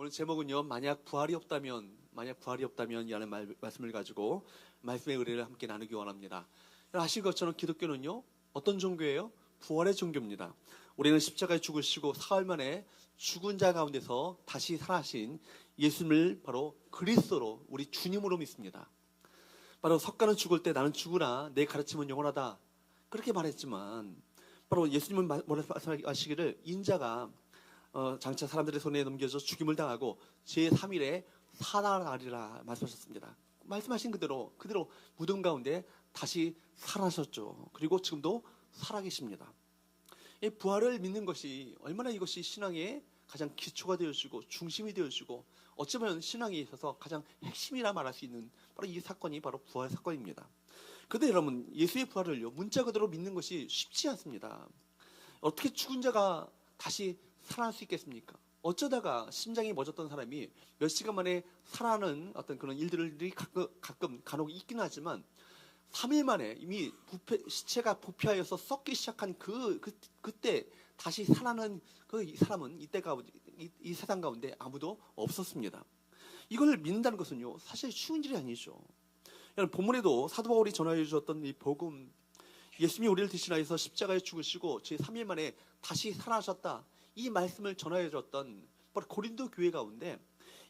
오늘 제목은요. 만약 부활이 없다면, 만약 부활이 없다면이라는 말, 말씀을 가지고 말씀의 의뢰를 함께 나누기 원합니다. 아실 것처럼 기독교는요. 어떤 종교예요? 부활의 종교입니다. 우리는 십자가에 죽으시고 사흘 만에 죽은 자 가운데서 다시 살아신 예수님을 바로 그리스도로 우리 주님으로 믿습니다. 바로 석가는 죽을 때 나는 죽으나 내 가르침은 영원하다. 그렇게 말했지만 바로 예수님은 말씀하시기를 인자가 어, 장차 사람들의 손에 넘겨져 죽임을 당하고 제3일에 살아나리라 말씀하셨습니다. 말씀하신 그대로 그대로 무덤 가운데 다시 살아셨죠. 그리고 지금도 살아계십니다. 이 부활을 믿는 것이 얼마나 이것이 신앙의 가장 기초가 되어주고 중심이 되어주고 어쩌면 신앙에 있어서 가장 핵심이라 말할 수 있는 바로 이 사건이 바로 부활 사건입니다. 그런데 여러분 예수의 부활을요 문자 그대로 믿는 것이 쉽지 않습니다. 어떻게 죽은 자가 다시 살아날 수 있겠습니까? 어쩌다가 심장이 멎었던 사람이 몇 시간 만에 살아나는 어떤 그런 일들이 가끔, 가끔 간혹 있긴 하지만 3일 만에 이미 부패, 시체가 부패하여서 썩기 시작한 그, 그 그때 다시 살아나는 그 사람은 이때 가운데 이, 이 세상 가운데 아무도 없었습니다. 이걸 믿는다는 것은요 사실 쉬운 일이 아니죠. 본문에도 사도 바울이 전하여 주셨던 이 복음 예수님이 우리를 대신하여서 십자가에 죽으시고 제 3일 만에 다시 살아나셨다. 이 말씀을 전하여 줬던 바로 고린도 교회 가운데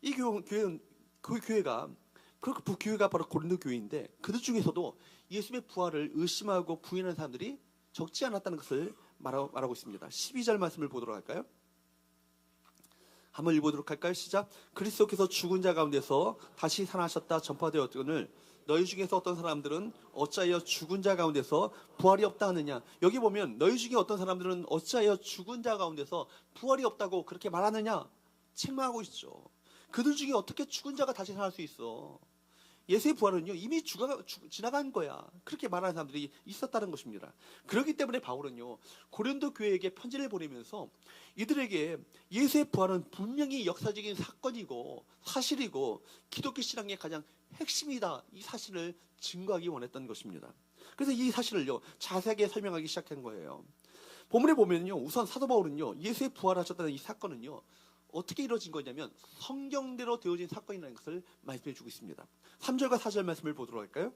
이 교회, 그 교회가 그 교회가 바로 고린도 교회인데 그들 중에서도 예수님의 부활을 의심하고 부인하는 사람들이 적지 않았다는 것을 말하고, 말하고 있습니다. 12절 말씀을 보도록 할까요? 한번 읽어보도록 할까요? 시작. 그리스도께서 죽은 자 가운데서 다시 살아나셨다 전파되었거늘 너희 중에서 어떤 사람들은 어찌하여 죽은 자 가운데서 부활이 없다 하느냐. 여기 보면 너희 중에 어떤 사람들은 어찌하여 죽은 자 가운데서 부활이 없다고 그렇게 말하느냐. 책망하고 있죠. 그들 중에 어떻게 죽은 자가 다시 살아날 수 있어. 예수의 부활은요 이미 죽어, 죽, 지나간 거야 그렇게 말하는 사람들이 있었다는 것입니다. 그렇기 때문에 바울은요 고린도 교회에게 편지를 보내면서 이들에게 예수의 부활은 분명히 역사적인 사건이고 사실이고 기독교 신앙의 가장 핵심이다 이 사실을 증거하기 원했던 것입니다. 그래서 이 사실을요 자세하게 설명하기 시작한 거예요. 본문에 보면요 우선 사도 바울은요 예수의 부활하셨다는 이 사건은요 어떻게 이루어진 거냐면 성경대로 되어진 사건이라는 것을 말씀해 주고 있습니다. 3절과 4절 말씀을 보도록 할까요?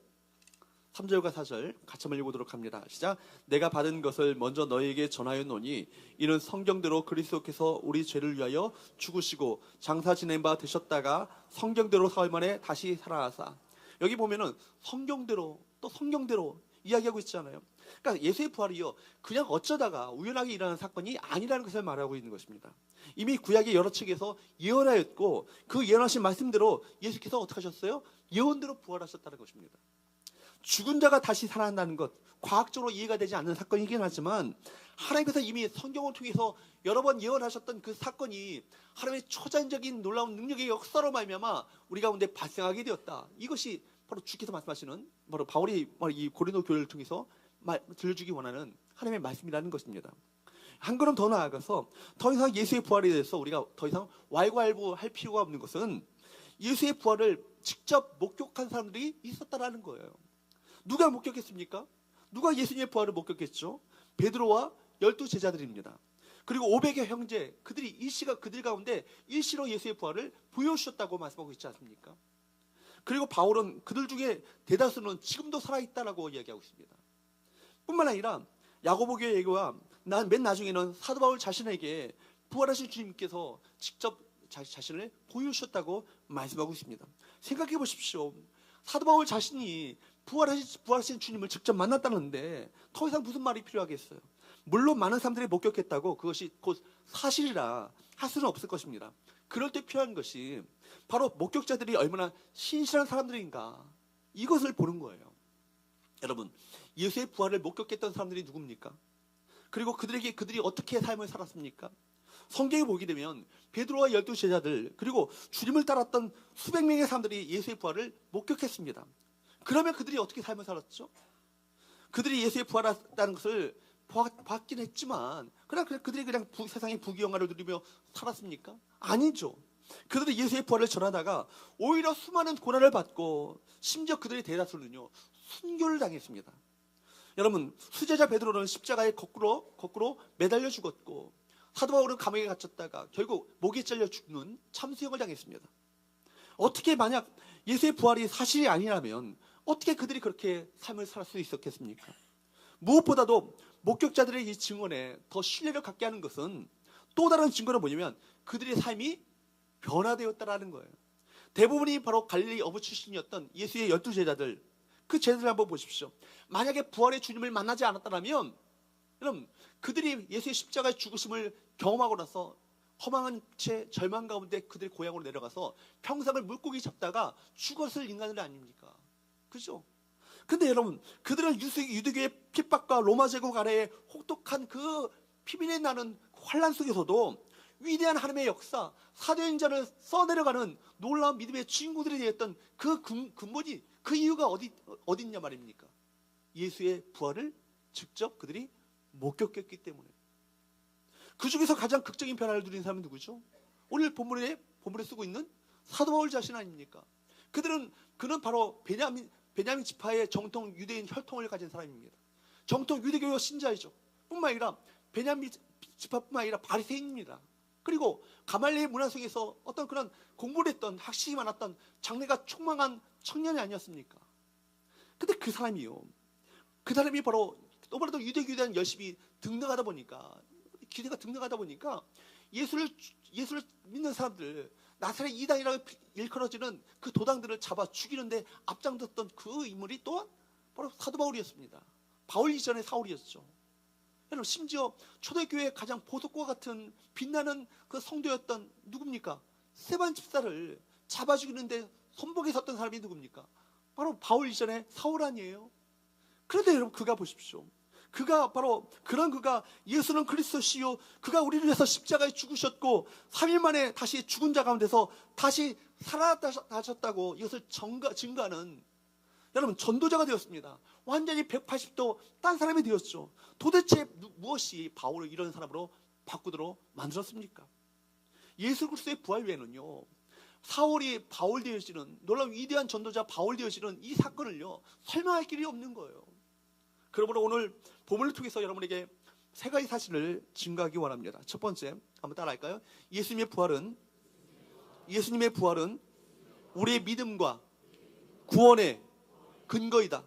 3절과 4절 같이 한번 읽어보도록 합니다. 시작. 내가 받은 것을 먼저 너희에게 전하였노니 이는 성경대로 그리스도께서 우리 죄를 위하여 죽으시고 장사 지낸 바 되셨다가 성경대로 사흘 만에 다시 살아나사. 여기 보면은 성경대로 또 성경대로 이야기하고 있잖아요. 그러니까 예수의 부활이요. 그냥 어쩌다가 우연하게 일어난 사건이 아니라는 것을 말하고 있는 것입니다. 이미 구약의 여러 책에서 예언하였고 그 예언하신 말씀대로 예수께서 어떻게 하셨어요? 예언대로 부활하셨다는 것입니다. 죽은 자가 다시 살아난다는 것 과학적으로 이해가 되지 않는 사건이긴 하지만 하나님께서 이미 성경을 통해서 여러 번 예언하셨던 그 사건이 하나님의 초자연적인 놀라운 능력의 역사로 말미암아 우리 가운데 발생하게 되었다. 이것이 바로 주께서 말씀하시는 바로 바울이 이 고린도 교회를 통해서 말, 들려주기 원하는 하나님의 말씀이라는 것입니다. 한 걸음 더 나아가서 더 이상 예수의 부활에 대해서 우리가 더 이상 왈가왈부할 필요가 없는 것은 예수의 부활을 직접 목격한 사람들이 있었다라는 거예요. 누가 목격했습니까? 누가 예수님의 부활을 목격했죠? 베드로와 열두 제자들입니다. 그리고 500의 형제 그들이 일시가 그들 가운데 일시로 예수의 부활을 보여주셨다고 말씀하고 있지 않습니까? 그리고 바울은 그들 중에 대다수는 지금도 살아있다라고 이야기하고 있습니다. 뿐만 아니라 야고보 교회 얘기와 맨 나중에는 사도 바울 자신에게 부활하신 주님께서 직접 자 신을 보여주셨다고 말씀하고 있습니다. 생각해 보십시오. 사도 바울 자신이 부활하신, 부활하신 주님을 직접 만났다는데 더 이상 무슨 말이 필요하겠어요? 물론 많은 사람들이 목격했다고 그것이 곧 사실이라 할 수는 없을 것입니다. 그럴 때 필요한 것이 바로 목격자들이 얼마나 신실한 사람들인가 이것을 보는 거예요. 여러분, 예수의 부활을 목격했던 사람들이 누굽니까? 그리고 그들에게 그들이 어떻게 삶을 살았습니까? 성경에 보게 되면 베드로와 열두 제자들 그리고 주님을 따랐던 수백 명의 사람들이 예수의 부활을 목격했습니다. 그러면 그들이 어떻게 삶을 살았죠? 그들이 예수의 부활했다는 것을 봤긴 했지만 그냥 그들이 그냥 부, 세상의 부귀영화를 누리며 살았습니까? 아니죠. 그들이 예수의 부활을 전하다가 오히려 수많은 고난을 받고 심지어 그들의 대다수는요 순교를 당했습니다. 여러분 수제자 베드로는 십자가에 거꾸로 거꾸로 매달려 죽었고 사도 바울은 감옥에 갇혔다가 결국 목에 잘려 죽는 참수형을 당했습니다. 어떻게 만약 예수의 부활이 사실이 아니라면 어떻게 그들이 그렇게 삶을 살 수 있었겠습니까? 무엇보다도 목격자들의 이 증언에 더 신뢰를 갖게 하는 것은 또 다른 증거는 뭐냐면 그들의 삶이 변화되었다라는 거예요. 대부분이 바로 갈릴리 어부 출신이었던 예수의 열두 제자들 그 제자들 한번 보십시오. 만약에 부활의 주님을 만나지 않았다면 여러분 그들이 예수의 십자가의 죽으심을 경험하고 나서 허망한 채 절망 가운데 그들의 고향으로 내려가서 평생을 물고기 잡다가 죽었을 인간들 아닙니까? 그죠? 근데 여러분 그들은 유대교의 핍박과 로마 제국 아래에 혹독한 그 피비린내 나는 환란 속에서도 위대한 하나님의 역사, 사도행전을 써내려가는 놀라운 믿음의 친구들이 되었던 그 근- 근본이 그 이유가 어디 있냐 말입니까? 예수의 부활을 직접 그들이 목격했기 때문에. 그 중에서 가장 극적인 변화를 누린 사람은 누구죠? 오늘 본문에 본문에 쓰고 있는 사도 바울 자신 아닙니까? 그들은 그는 바로 베냐민 베냐민 지파의 정통 유대인 혈통을 가진 사람입니다. 정통 유대교 신자이죠. 뿐만 아니라 베냐민 지파뿐만 아니라 바리새인입니다. 그리고 가말리의 문화 속에서 어떤 그런 공부를 했던 학식이 많았던 장래가 촉망한 청년이 아니었습니까? 근데 그 사람이요. 그 사람이 바로 너무나도 유대교에 대한 열심히 등등하다 보니까 기대가 등등하다 보니까 예수를 예수를 믿는 사람들 나사렛 이단이라고 일컬어지는 그 도당들을 잡아 죽이는데 앞장섰던 그 인물이 또한 바로 사도 바울이었습니다. 바울 이전의 사울이었죠. 여러분 심지어 초대교회 가장 보석과 같은 빛나는 그 성도였던 누굽니까? 세반 집사를 잡아 죽이는데 손목에 섰던 사람이 누굽니까? 바로 바울 이전의 사울 아니에요? 그런데 여러분 그가 보십시오. 그가 바로 그런 그가 예수는 그리스도시요 그가 우리를 위해서 십자가에 죽으셨고 3일 만에 다시 죽은 자 가운데서 다시 살아나셨다고 이것을 증거, 증거하는 여러분 전도자가 되었습니다. 완전히 180도 딴 사람이 되었죠. 도대체 누- 무엇이 바울을 이런 사람으로 바꾸도록 만들었습니까? 예수 그리스도의 부활 외에는요. 사울이 바울 되어지는 놀라운 위대한 전도자 바울 되어지는 이 사건을요 설명할 길이 없는 거예요. 그러므로 오늘 본문을 통해서 여러분에게 세 가지 사실을 증거하기 원합니다. 첫 번째 한번 따라할까요? 예수님의 부활은 예수님의 부활은 우리의 믿음과 구원의 근거이다.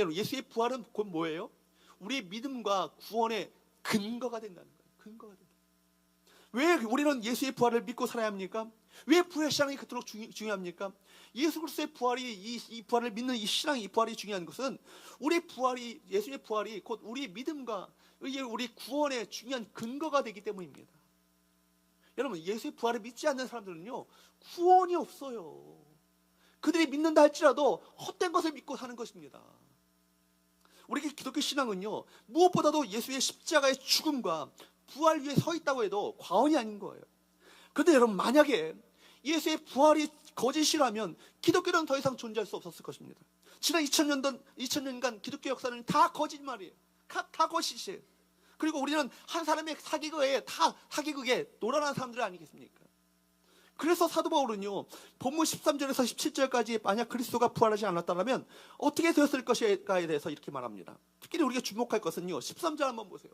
여러분 예수의 부활은 곧 뭐예요? 우리의 믿음과 구원의 근거가 된다는 거예요. 근거가 된다. 왜 우리는 예수의 부활을 믿고 살아야 합니까? 왜 부활 신앙이 그토록 중요, 중요 합니까? 예수 그리스도의 부활이 이, 이 부활을 믿는 이 신앙 이 부활이 중요한 것은 우리 부활이 예수의 부활이 곧 우리 믿음과 우리 구원의 중요한 근거가 되기 때문입니다. 여러분 예수의 부활을 믿지 않는 사람들은요 구원이 없어요. 그들이 믿는다 할지라도 헛된 것을 믿고 사는 것입니다. 우리 기독교 신앙은요 무엇보다도 예수의 십자가의 죽음과 부활 위에 서 있다고 해도 과언이 아닌 거예요. 그런데 여러분 만약에 예수의 부활이 거짓이라면 기독교는 더 이상 존재할 수 없었을 것입니다. 지난 2000년, 2000년간 기독교 역사는 다 거짓말이에요. 다, 다 거짓이에요. 그리고 우리는 한 사람의 사기극에 다 사기극에 놀아난 사람들 아니겠습니까? 그래서 사도 바울은요, 본문 13절에서 17절까지 만약 그리스도가 부활하지 않았다면 어떻게 되었을 것일까에 대해서 이렇게 말합니다. 특히 우리가 주목할 것은요, 13절 한번 보세요.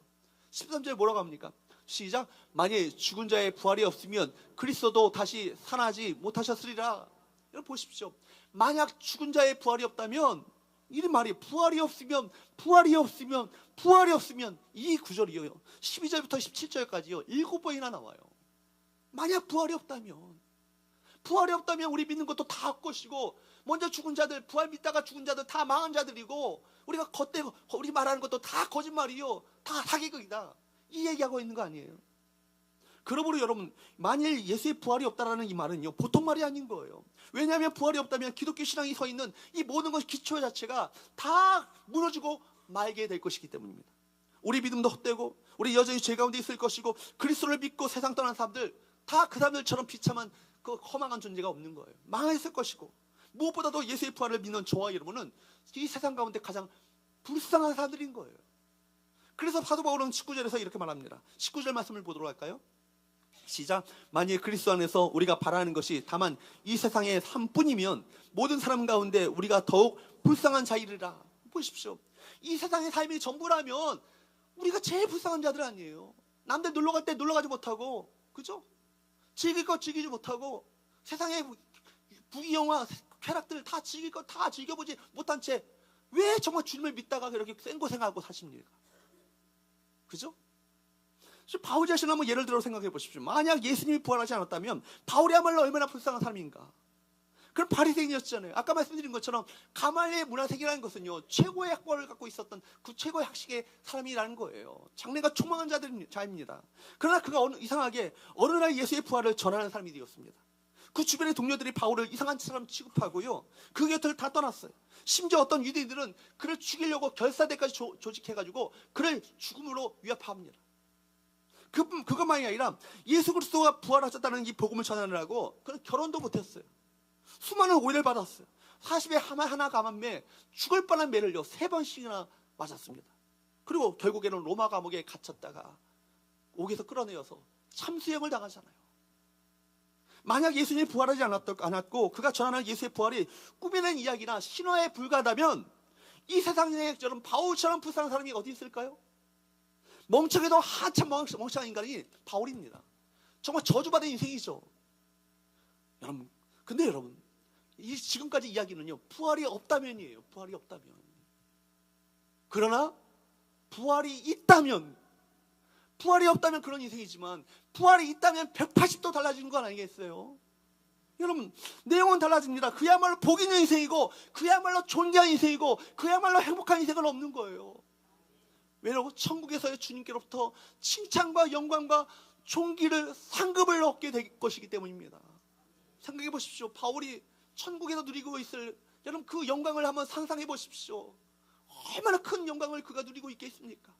13절에 뭐라고 합니까? 시작. 만일 죽은 자의 부활이 없으면 그리스도도 다시 살아나지 못하셨으리라. 여러분 보십시오. 만약 죽은 자의 부활이 없다면 이 말이 부활이 없으면 부활이 없으면 부활이 없으면 이 구절이요. 12절부터 17절까지요. 일곱 번이나 나와요. 만약 부활이 없다면 부활이 없다면 우리 믿는 것도 다 헛것이고 먼저 죽은 자들 부활 믿다가 죽은 자들 다 망한 자들이고 우리가 겉대고 우리 말하는 것도 다 거짓말이요. 다 사기극이다. 이 얘기하고 있는 거 아니에요? 그러므로 여러분 만일 예수의 부활이 없다라는 이 말은요 보통 말이 아닌 거예요. 왜냐하면 부활이 없다면 기독교 신앙이 서 있는 이 모든 것 기초 자체가 다 무너지고 말게 될 것이기 때문입니다. 우리 믿음도 헛되고 우리 여전히 죄 가운데 있을 것이고 그리스도를 믿고 세상 떠난 사람들 다 그 사람들처럼 비참한 그 허망한 존재가 없는 거예요. 망했을 것이고 무엇보다도 예수의 부활을 믿는 저와 여러분은 이 세상 가운데 가장 불쌍한 사람들인 거예요. 그래서 사도 바울은 19절에서 이렇게 말합니다. 19절 말씀을 보도록 할까요? 시작. 만일 그리스도 안에서 우리가 바라는 것이 다만 이 세상의 삶뿐이면 모든 사람 가운데 우리가 더욱 불쌍한 자이르라. 보십시오. 이 세상의 삶이 전부라면 우리가 제일 불쌍한 자들 아니에요. 남들 놀러 갈 때 놀러 가지 못하고, 그죠? 즐길 거 즐기지 못하고, 세상의 부귀영화, 쾌락들 다 즐길 거다 즐겨보지 못한 채, 왜 정말 주님을 믿다가 그렇게 생고생하고 사십니까? 그죠? 바울 자신을 한번 예를 들어 생각해 보십시오. 만약 예수님이 부활하지 않았다면 바울이야말로 얼마나 불쌍한 사람인가. 그런 바리새인이었잖아요. 아까 말씀드린 것처럼 가말리의 문화생이라는 것은요 최고의 학벌을 갖고 있었던 그 최고의 학식의 사람이라는 거예요. 장래가 총망한 자들 자입니다. 그러나 그가 어느, 이상하게 어느 날 예수의 부활을 전하는 사람이 되었습니다. 그 주변의 동료들이 바울을 이상한 사람 취급하고요. 그 곁을 다 떠났어요. 심지어 어떤 유대인들은 그를 죽이려고 결사대까지 조, 조직해가지고 그를 죽음으로 위협합니다. 그, 그것만이 아니라 예수 그리스도가 부활하셨다는 이 복음을 전하느라고 그는 결혼도 못했어요. 수많은 오해를 받았어요. 40에 하나, 하나 감한매 죽을 뻔한 매를요 세 번씩이나 맞았습니다. 그리고 결국에는 로마 감옥에 갇혔다가 옥에서 끌어내어서 참수형을 당하잖아요. 만약 예수님이 부활하지 않았고 그가 전하는 예수의 부활이 꾸며낸 이야기나 신화에 불과하다면 이 세상에 저런 바울처럼 불쌍한 사람이 어디 있을까요? 멍청해도 한참 멍청한 인간이 바울입니다. 정말 저주받은 인생이죠. 여러분, 근데 여러분, 이 지금까지 이야기는요, 부활이 없다면이에요. 부활이 없다면. 그러나, 부활이 있다면, 부활이 없다면 그런 인생이지만, 부활이 있다면 180도 달라지는 건 아니겠어요? 여러분, 내용은 달라집니다. 그야말로 복 있는 인생이고, 그야말로 존귀한 인생이고, 그야말로 행복한 인생은 없는 거예요. 왜냐고 천국에서의 주님께로부터 칭찬과 영광과 존귀를 상급을 얻게 될 것이기 때문입니다. 생각해 보십시오. 바울이 천국에서 누리고 있을 여러분 그 영광을 한번 상상해 보십시오. 얼마나 큰 영광을 그가 누리고 있겠습니까?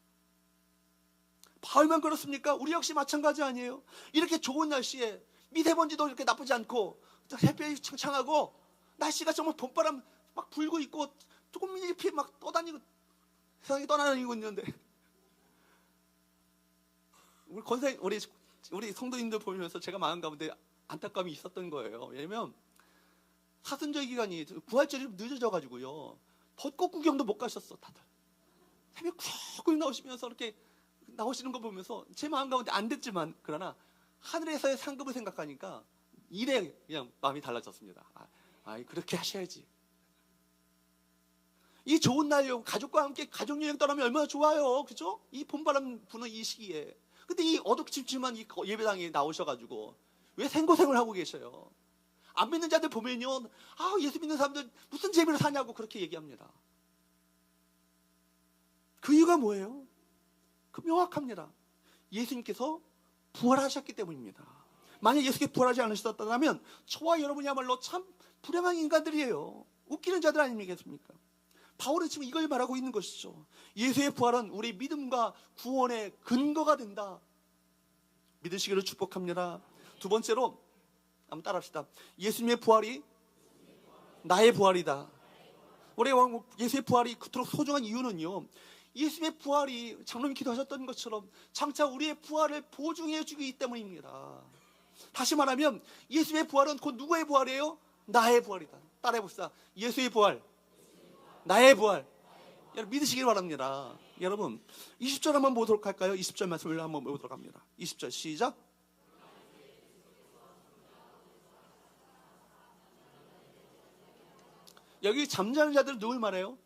바울만 그렇습니까? 우리 역시 마찬가지 아니에요? 이렇게 좋은 날씨에 미세먼지도 이렇게 나쁘지 않고 햇볕이 창창하고 날씨가 정말 봄바람 막 불고 있고 조금 잎이 막 떠다니고 세상에 떠나다니고 있는데 우리 권사 우리 우리 성도님들 보면서 제가 마음 가운데 안타까움이 있었던 거예요. 왜냐면 사순절 기간이 부활절이 늦어져 가지고요. 벚꽃 구경도 못 가셨어 다들. 새벽 쿡쿡 나오시면서 이렇게 나오시는 거 보면서 제 마음 가운데 안 됐지만 그러나 하늘에서의 상급을 생각하니까 일에 그냥 마음이 달라졌습니다. 아, 아 그렇게 하셔야지. 이 좋은 날요 가족과 함께 가족 여행 떠나면 얼마나 좋아요, 그죠? 이 봄바람 부는 이 시기에. 근데 이 어둑집집만 이 예배당에 나오셔가지고 왜 생고생을 하고 계셔요? 안 믿는 자들 보면요, 아 예수 믿는 사람들 무슨 재미로 사냐고 그렇게 얘기합니다. 그 이유가 뭐예요? 그 명확합니다. 예수님께서 부활하셨기 때문입니다. 만약 예수께서 부활하지 않으셨다면 저와 여러분이야말로 참 불행한 인간들이에요. 웃기는 자들 아니겠습니까? 바울은 지금 이걸 말하고 있는 것이죠. 예수의 부활은 우리 믿음과 구원의 근거가 된다. 믿으시기를 축복합니다. 두 번째로 한번 따라합시다. 예수님의 부활이 나의 부활이다. 우리 예수의 부활이 그토록 소중한 이유는요. 예수님의 부활이 장로님 기도하셨던 것처럼 장차 우리의 부활을 보증해 주기 때문입니다. 다시 말하면 예수의 부활은 곧 누구의 부활이에요? 나의 부활이다. 따라해 봅시다. 예수의 부활. 나의 부활. 여러분 믿으시길 바랍니다. 여러분 20절 한번 보도록 할까요? 20절 말씀을 한번 보도록 합니다. 20절 시작. 여기 잠자는 자들 누굴 말해요?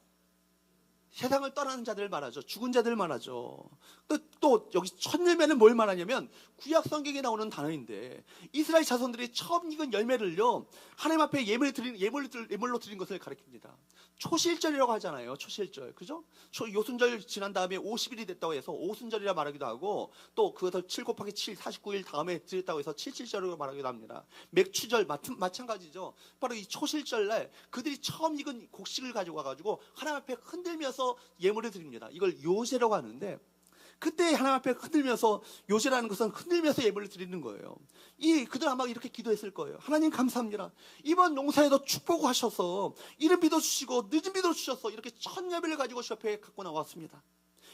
세상을 떠나는 자들을 말하죠. 죽은 자들을 말하죠. 또, 또 여기 첫 열매는 뭘 말하냐면 구약 성경에 나오는 단어인데 이스라엘 자손들이 처음 익은 열매를요 하나님 앞에 예물 드린 예물 예물로 드린 것을 가리킵니다. 초실절이라고 하잖아요. 초실절. 그죠? 초 요순절 지난 다음에 50일이 됐다고 해서 오순절이라 말하기도 하고 또 그것을 7 곱하기 7 49일 다음에 드렸다고 해서 칠칠절이라고 말하기도 합니다. 맥추절 마찬 가지죠. 바로 이 초실절 날 그들이 처음 익은 곡식을 가지고 와 가지고 하나님 앞에 흔들면서 예물을 드립니다. 이걸 요제라고 하는데 그때 하나님 앞에 흔들면서 요새라는 것은 흔들면서 예물을 드리는 거예요. 이 그들 아마 이렇게 기도했을 거예요. 하나님 감사합니다. 이번 농사에도 축복하셔서 이른 비도 주시고 늦은 비도 주셔서 이렇게 첫 예배를 가지고 옆에 갖고 나왔습니다.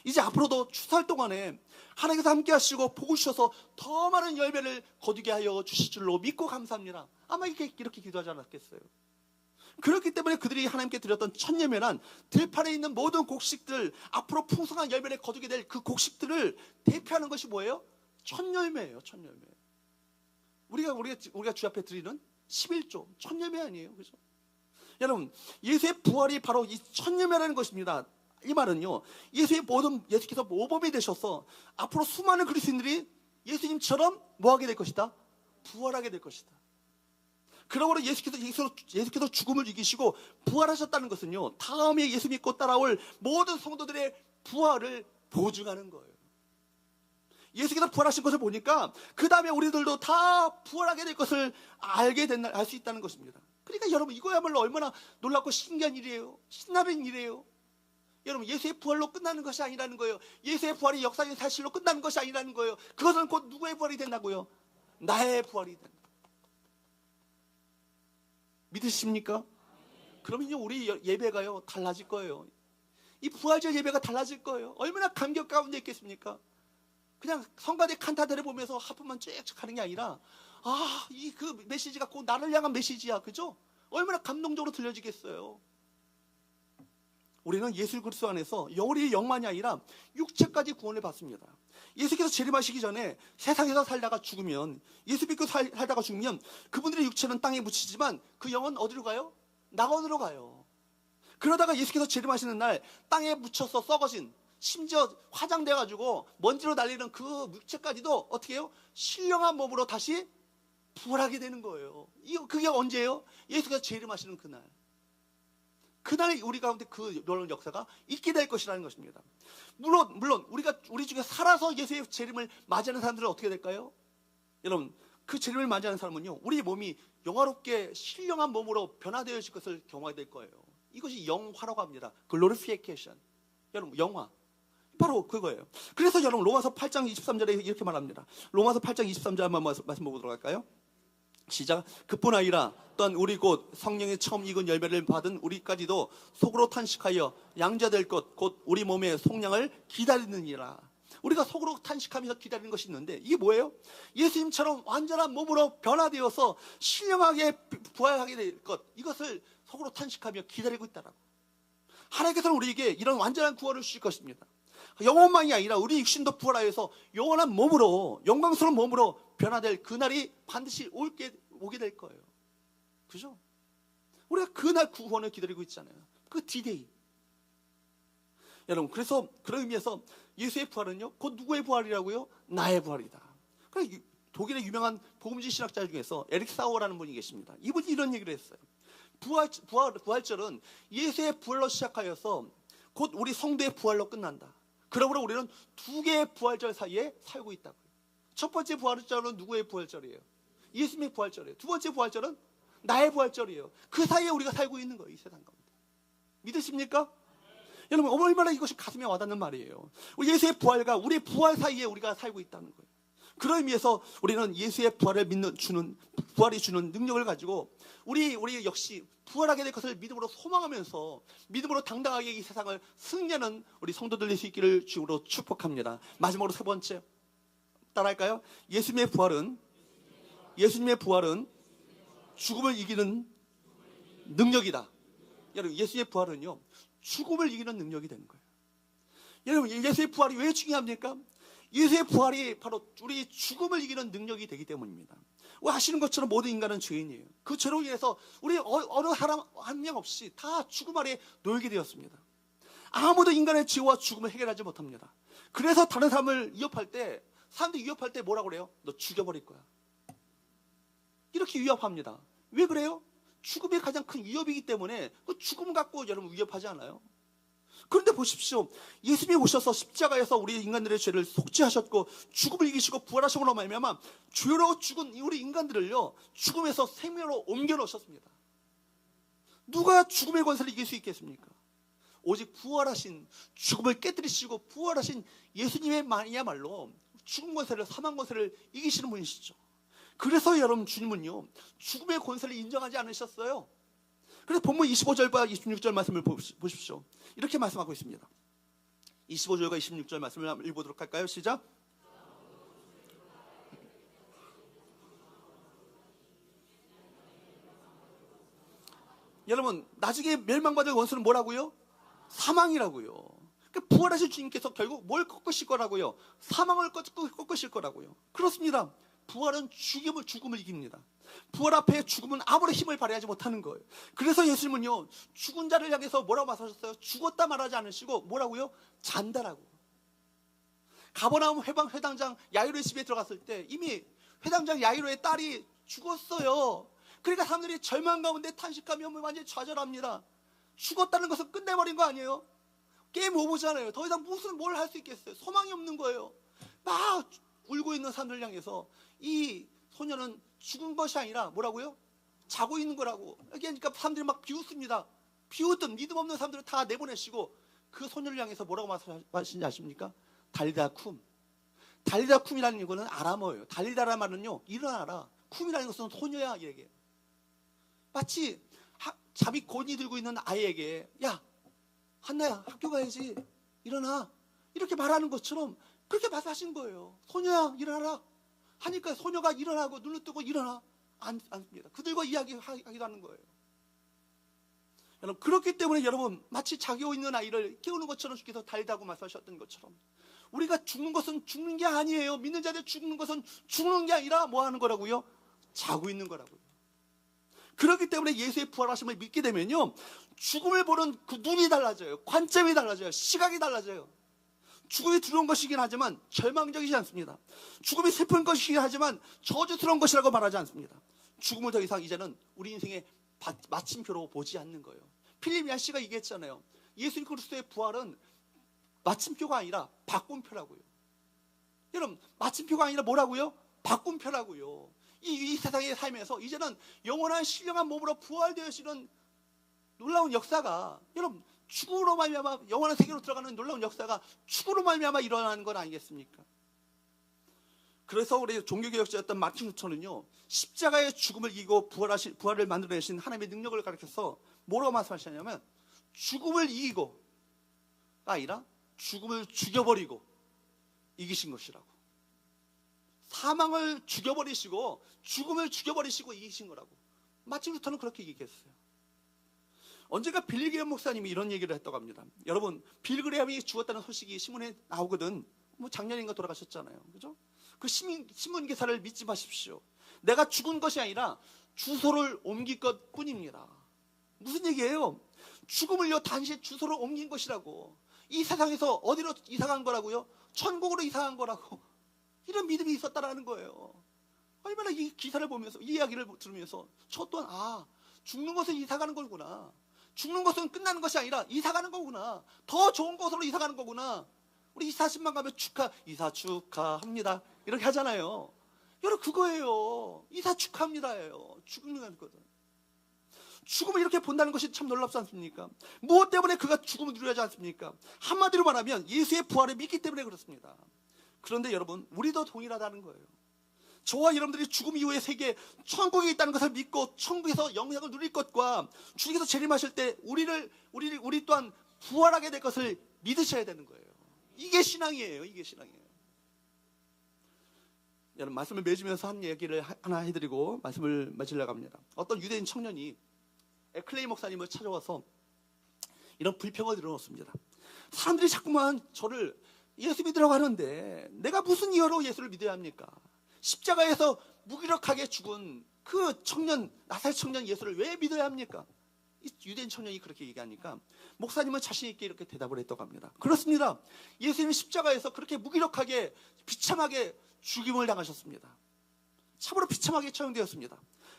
이제 앞으로도 추살 동안에 하나님께서 함께 하시고 복을 주셔서 더 많은 열매를 거두게 하여 주실 줄로 믿고 감사합니다. 아마 이렇게 이렇게 기도하지 않았겠어요. 그렇기 때문에 그들이 하나님께 드렸던 첫 예배란 들판에 있는 모든 곡식들 앞으로 풍성한 열매를 거두게 될 그 곡식들을 대표하는 것이 뭐예요? 첫 열매예요, 첫 열매. 우리가 우리가 우리가 주 앞에 드리는 11조 첫 열매 아니에요, 그죠? 여러분, 예수의 부활이 바로 이 첫 열매라는 것입니다. 이 말은요, 예수의 모든 예수께서 모범이 되셔서 앞으로 수많은 그리스도인들이 예수님처럼 뭐 하게 될 것이다? 부활하게 될 것이다. 그러므로 예수께서, 예수께서, 예수께서 죽음을 이기시고 부활하셨다는 것은요, 다음에 예수 믿고 따라올 모든 성도들의 부활을 보증하는 거예요. 예수께서 부활하신 것을 보니까 그 다음에 우리들도 다 부활하게 될 것을 알게 된다, 알수 있다는 것입니다. 그러니까 여러분 이거야말로 얼마나 놀랍고 신기한 일이에요. 신나는 일이에요. 여러분 예수의 부활로 끝나는 것이 아니라는 거예요. 예수의 부활이 역사의 사실로 끝나는 것이 아니라는 거예요. 그것은 곧 누구의 부활이 된다고요? 나의 부활이 된다. 믿으십니까? 그러면요 우리 예배가요 달라질 거예요. 이 부활절 예배가 달라질 거예요. 얼마나 감격 가운데 있겠습니까? 그냥 성가대 칸타들을 보면서 하품만 쭉 하는 게 아니라 아, 이 그 메시지가 꼭 나를 향한 메시지야. 그죠? 얼마나 감동적으로 들려지겠어요. 우리는 예수 그리스도 안에서 영혼이 영만이 아니라 육체까지 구원을 받습니다. 예수께서 재림하시기 전에 세상에서 살다가 죽으면 예수 믿고 살, 살다가 죽으면 그분들의 육체는 땅에 묻히지만 그 영은 어디로 가요? 낙원으로 가요. 그러다가 예수께서 재림하시는 날 땅에 묻혀서 썩어진 심지어 화장돼 가지고 먼지로 날리는 그 육체까지도 어떻게 해요? 신령한 몸으로 다시 부활하게 되는 거예요. 이거 그게 언제예요? 예수가 재림하시는 그날. 그날 우리 가운데 그 놀라운 역사가 있게 될 것이라는 것입니다. 물론 물론 우리가 우리 중에 살아서 예수의 재림을 맞이하는 사람들은 어떻게 될까요? 여러분 그 재림을 맞이하는 사람은요 우리 몸이 영화롭게 신령한 몸으로 변화되어질 것을 경험하게 될 거예요. 이것이 영화라고 합니다. 글로리피케이션. 여러분 영화. 바로 그거예요. 그래서 여러분 로마서 8장 23절에 이렇게 말합니다. 로마서 8장 23절 한번 말씀 보도록 할까요? 시작. 그뿐 아니라 또한 우리 곧 성령의 처음 익은 열매를 받은 우리까지도 속으로 탄식하여 양자될 것 곧 우리 몸의 속량을 기다리느니라. 우리가 속으로 탄식하면서 기다리는 것이 있는데 이게 뭐예요? 예수님처럼 완전한 몸으로 변화되어서 신령하게 부활하게 될 것. 이것을 속으로 탄식하며 기다리고 있다라고. 하나님께서는 우리에게 이런 완전한 구원을 주실 것입니다. 영혼만이 아니라 우리 육신도 부활하여서 영원한 몸으로 영광스러운 몸으로 변화될 그날이 반드시 올게, 오게 될 거예요. 그죠? 우리가 그날 구원을 기다리고 있잖아요. 그 디데이. 여러분, 그래서 그런 의미에서 예수의 부활은요, 곧 누구의 부활이라고요? 나의 부활이다. 그러니까 독일의 유명한 복음지 신학자 중에서 에릭 사워라는 분이 계십니다. 이분이 이런 얘기를 했어요. 부활, 부활, 부활절은 예수의 부활로 시작하여서 곧 우리 성도의 부활로 끝난다. 그러므로 우리는 두 개의 부활절 사이에 살고 있다고요. 첫 번째 부활절은 누구의 부활절이에요? 예수님의 부활절이에요. 두 번째 부활절은 나의 부활절이에요. 그 사이에 우리가 살고 있는 거예요. 이 세상 가운데. 믿으십니까? 여러분 얼마나 이것이 가슴에 와닿는 말이에요. 예수의 부활과 우리의 부활 사이에 우리가 살고 있다는 거예요. 그런 의미에서 우리는 예수의 부활을 믿는 주는 부활이 주는 능력을 가지고 우리 우리 역시 부활하게 될 것을 믿음으로 소망하면서 믿음으로 당당하게 이 세상을 승리하는 우리 성도들 될수 있기를 주로 축복합니다. 마지막으로 세 번째 따라할까요? 예수님의 부활은 예수님의 부활은 죽음을 이기는 능력이다. 여러분 예수의 부활은요 죽음을 이기는 능력이 되는 거예요. 여러분 예수의 부활이 왜 중요합니까? 예수의 부활이 바로 우리 죽음을 이기는 능력이 되기 때문입니다. 하시는 것처럼 모든 인간은 죄인이에요. 그 죄로 인해서 우리 어, 어느 사람 한 명 없이 다 죽음 아래 놓이게 되었습니다. 아무도 인간의 죄와 죽음을 해결하지 못합니다. 그래서 다른 사람을 위협할 때, 사람들이 위협할 때 뭐라고 그래요? 너 죽여버릴 거야. 이렇게 위협합니다. 왜 그래요? 죽음이 가장 큰 위협이기 때문에 그 죽음 갖고 여러분 위협하지 않아요? 그런데 보십시오. 예수님이 오셔서 십자가에서 우리 인간들의 죄를 속죄하셨고 죽음을 이기시고 부활하심으로 말미암아 죄로 죽은 우리 인간들을요 죽음에서 생명으로 옮겨 놓으셨습니다. 누가 죽음의 권세를 이길 수 있겠습니까? 오직 부활하신 죽음을 깨뜨리시고 부활하신 예수님의 말이야말로 죽음 권세를 사망 권세를 이기시는 분이시죠. 그래서 여러분 주님은요 죽음의 권세를 인정하지 않으셨어요. 그래서 본문 25절과 26절 말씀을 보십시오. 이렇게 말씀하고 있습니다. 25절과 26절 말씀을 한번 읽어보도록 할까요? 시작. 여러분 나중에 멸망받을 원수는 뭐라고요? 사망이라고요. 그 부활하신 주님께서 결국 뭘 꺾으실 거라고요? 사망을 꺾- 꺾으실 거라고요. 그렇습니다. 부활은 죽음을 죽음을 이깁니다. 부활 앞에 죽음은 아무런 힘을 발휘하지 못하는 거예요. 그래서 예수님은요 죽은 자를 향해서 뭐라고 말씀하셨어요? 죽었다 말하지 않으시고 뭐라고요? 잔다라고. 가버나움 회방 회당장 야이로의 집에 들어갔을 때 이미 회당장 야이로의 딸이 죽었어요. 그러니까 사람들이 절망 가운데 탄식하며 완전히 좌절합니다. 죽었다는 것은 끝내버린 거 아니에요? 게임 오버잖아요. 더 이상 무슨 뭘 할 수 있겠어요? 소망이 없는 거예요. 막 울고 있는 사람들 향해서 이 소녀는 죽은 것이 아니라 뭐라고요? 자고 있는 거라고. 그러니까 사람들이 막 비웃습니다. 비웃던 믿음 없는 사람들을 다 내보내시고 그 소녀를 향해서 뭐라고 말씀하시는지 아십니까? 달리다 쿰. 달리다 쿰이라는 이거는 아람어예요. 달리다라는 말은요, 일어나라. 쿰이라는 것은 소녀야 얘기해요. 마치 하- 잠이 곤이 들고 있는 아이에게 야 한나야 학교 가야지 일어나 이렇게 말하는 것처럼 그렇게 말씀하신 거예요. 소녀야 일어나라 하니까 소녀가 일어나고 눈을 뜨고 일어나 안, 않습니다. 그들과 이야기하기도 하는 거예요. 여러분 그렇기 때문에 여러분 마치 자고 있는 아이를 깨우는 것처럼 주께서 달다고 말씀하셨던 것처럼 우리가 죽는 것은 죽는 게 아니에요. 믿는 자들 죽는 것은 죽는 게 아니라 뭐 하는 거라고요? 자고 있는 거라고요. 그렇기 때문에 예수의 부활하심을 믿게 되면요. 죽음을 보는 그 눈이 달라져요. 관점이 달라져요. 시각이 달라져요. 죽음이 두려운 것이긴 하지만 절망적이지 않습니다. 죽음이 슬픈 것이긴 하지만 저주스러운 것이라고 말하지 않습니다. 죽음을 더 이상 이제는 우리 인생의 바- 마침표로 보지 않는 거예요. 필립 얀 씨가 얘기했잖아요. 예수 그리스도의 부활은 마침표가 아니라 바꿈표라고요. 여러분, 마침표가 아니라 뭐라고요? 바꿈표라고요. 이, 이 세상의 삶에서 이제는 영원한 신령한 몸으로 부활되어지는 놀라운 역사가 여러분 죽음으로 말미암아 영원한 세계로 들어가는 놀라운 역사가 죽음으로 말미암아 일어나는 건 아니겠습니까? 그래서 우리 종교개혁자였던 마틴 루터는요 십자가의 죽음을 이기고 부활하신 부활을 만들어내신 하나님의 능력을 가르쳐서 뭐라고 말씀하시냐면 죽음을 이기고가 아니라 죽음을 죽여버리고 이기신 것이라고. 사망을 죽여버리시고 죽음을 죽여버리시고 이기신 거라고. 마틴 루터는 그렇게 얘기했어요. 언젠가 빌리그레엄 목사님이 이런 얘기를 했다고 합니다. 여러분, 빌리그레엄이 죽었다는 소식이 신문에 나오거든. 뭐 작년인가 돌아가셨잖아요. 그죠? 그 신문, 신문 기사를 믿지 마십시오. 내가 죽은 것이 아니라 주소를 옮길 것 뿐입니다. 무슨 얘기예요? 죽음을요, 단시 주소를 옮긴 것이라고. 이 세상에서 어디로 이사간 거라고요? 천국으로 이사간 거라고. 이런 믿음이 있었다라는 거예요. 얼마나 이 기사를 보면서, 이 이야기를 들으면서, 저 또한, 아, 죽는 것은 이사가는 거구나. 죽는 것은 끝나는 것이 아니라 이사 가는 거구나. 더 좋은 곳으로 이사 가는 거구나. 우리 이사십만 가면 축하, 이사 축하합니다. 이렇게 하잖아요. 여러분, 그거예요. 이사 축하합니다예요. 죽는 거거든. 죽음을 이렇게 본다는 것이 참 놀랍지 않습니까? 무엇 때문에 그가 죽음을 누려하지 않습니까? 한마디로 말하면 예수의 부활을 믿기 때문에 그렇습니다. 그런데 여러분, 우리도 동일하다는 거예요. 저와 여러분들이 죽음 이후의 세계, 천국에 있다는 것을 믿고 천국에서 영향을 누릴 것과 주님께서 재림하실 때 우리를, 우리, 우리 또한 부활하게 될 것을 믿으셔야 되는 거예요. 이게 신앙이에요. 이게 신앙이에요. 여러분, 말씀을 맺으면서 한 얘기를 하- 하나 해드리고 말씀을 맺으려고 합니다. 어떤 유대인 청년이 에클레이 목사님을 찾아와서 이런 불평을 들어놓습니다. 사람들이 자꾸만 저를 예수 믿으라고 하는데 내가 무슨 이유로 예수를 믿어야 합니까? 십자가에서 무기력하게 죽은 그 청년, 나살 청년 예수를 왜 믿어야 합니까? 이 유대인 청년이 그렇게 얘기하니까 목사님은 자신 있게 이렇게 대답을 했다고 합니다. 그렇습니다. 예수님은 십자가에서 그렇게 무기력하게 비참하게 죽임을 당하셨습니다. 참으로 비참하게 처형되었습니다.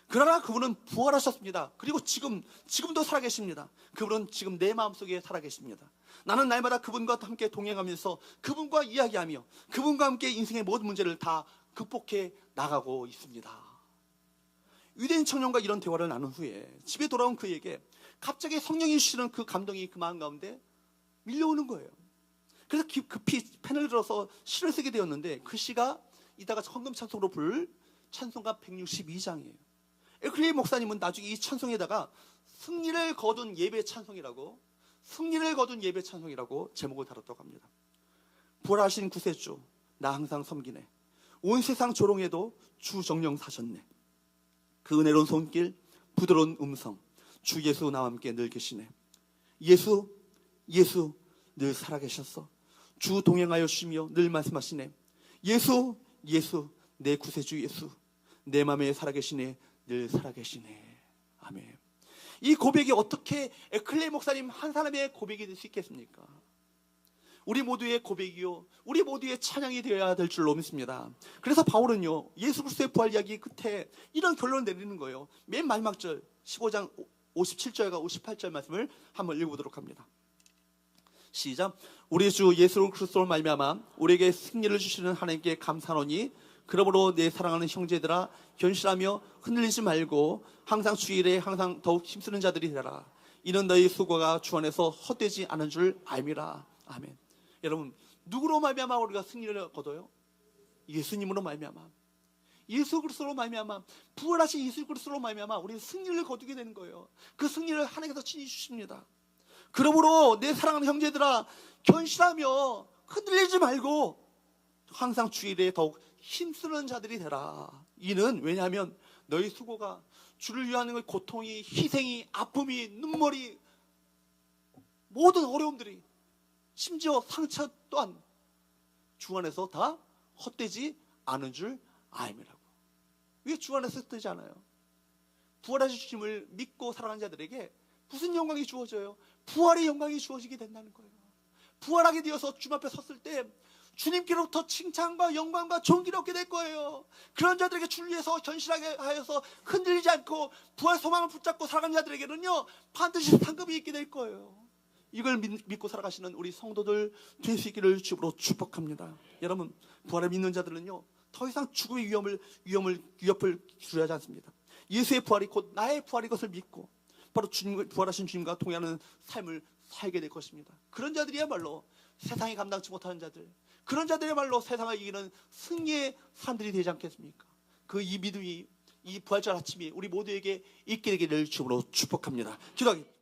그러나 그분은 부활하셨습니다. 그리고 지금, 지금도 살아계십니다. 그분은 지금 내 마음속에 살아계십니다. 나는 날마다 그분과 함께 동행하면서 그분과 이야기하며 그분과 함께 인생의 모든 문제를 다 극복해 나가고 있습니다. 유대인 청년과 이런 대화를 나눈 후에 집에 돌아온 그에게 갑자기 성령이 주시는 그 감동이 그 마음 가운데 밀려오는 거예요. 그래서 기- 급히 펜을 들어서 시를 쓰게 되었는데 그 시가 이따가 헌금 찬송으로 부를 찬송가 162장이에요. 에클리 목사님은 나중에 이 찬송에다가 승리를 거둔 예배 찬송이라고 승리를 거둔 예배 찬송이라고 제목을 달았다고 합니다. 부활하신 구세주 나 항상 섬기네. 온 세상 조롱해도 주 정령 사셨네. 그 은혜로운 손길 부드러운 음성 주 예수 나와 함께 늘 계시네. 예수 예수 늘 살아계셨어. 주 동행하여 주시며 늘 말씀하시네. 예수, 예수, 내 구세주 예수, 내 마음에 살아계시네, 늘 살아계시네. 아멘. 이 고백이 어떻게 에클레 목사님 한 사람의 고백이 될 수 있겠습니까? 우리 모두의 고백이요, 우리 모두의 찬양이 되어야 될 줄로 믿습니다. 그래서 바울은요, 예수 그리스도의 부활 이야기 끝에 이런 결론을 내리는 거예요. 맨 마지막 절, 15장 57절과 58절 말씀을 한번 읽어보도록 합니다. 시작. 우리 주 예수 그리스도를 말미암아 우리에게 승리를 주시는 하나님께 감사하노니 그러므로 내 사랑하는 형제들아 견실하며 흔들리지 말고 항상 주일에 항상 더욱 힘쓰는 자들이 되라. 이는 너희 수고가 주 안에서 헛되지 않은 줄 알미라. 아멘. 여러분 누구로 말미암아 우리가 승리를 거둬요? 예수님으로 말미암아. 예수 그리스도로 말미암아 부활하신 예수 그리스도로 말미암아 우리는 승리를 거두게 되는 거예요. 그 승리를 하나님께서 친히 주십니다. 그러므로 내 사랑하는 형제들아 견실하며 흔들리지 말고 항상 주일에 더욱 힘쓰는 자들이 되라. 이는 왜냐하면 너희 수고가 주를 위하는 그 고통이 희생이 아픔이 눈물이 모든 어려움들이 심지어 상처 또한 주 안에서 다 헛되지 않은 줄 알미라고. 왜 주 안에서 헛되지 않아요? 부활하신 주님을 믿고 살아가는 자들에게 무슨 영광이 주어져요? 부활의 영광이 주어지게 된다는 거예요. 부활하게 되어서 주님 앞에 섰을 때 주님께로부터 칭찬과 영광과 존귀를 얻게 될 거예요. 그런 자들에게 위해서 견실하게 하여서 흔들리지 않고 부활 소망을 붙잡고 살아가는 자들에게는요 반드시 상급이 있게 될 거예요. 이걸 믿, 믿고 살아가시는 우리 성도들 있기를 주로 축복합니다. 여러분 부활을 믿는 자들은요 더 이상 죽음의 위험을 위험을 위협을 두려워하지 않습니다. 예수의 부활이 곧 나의 부활이 것을 믿고 바로 주님 부활하신 주님과 동행하는 삶을 살게 될 것입니다. 그런 자들이야말로 세상이 감당치 못하는 자들, 그런 자들이야말로 세상을 이기는 승리의 사람들이 되지 않겠습니까? 그 이 믿음이 이 부활절 아침이 우리 모두에게 있게 되기를 주로 축복합니다. 기도하겠습니다.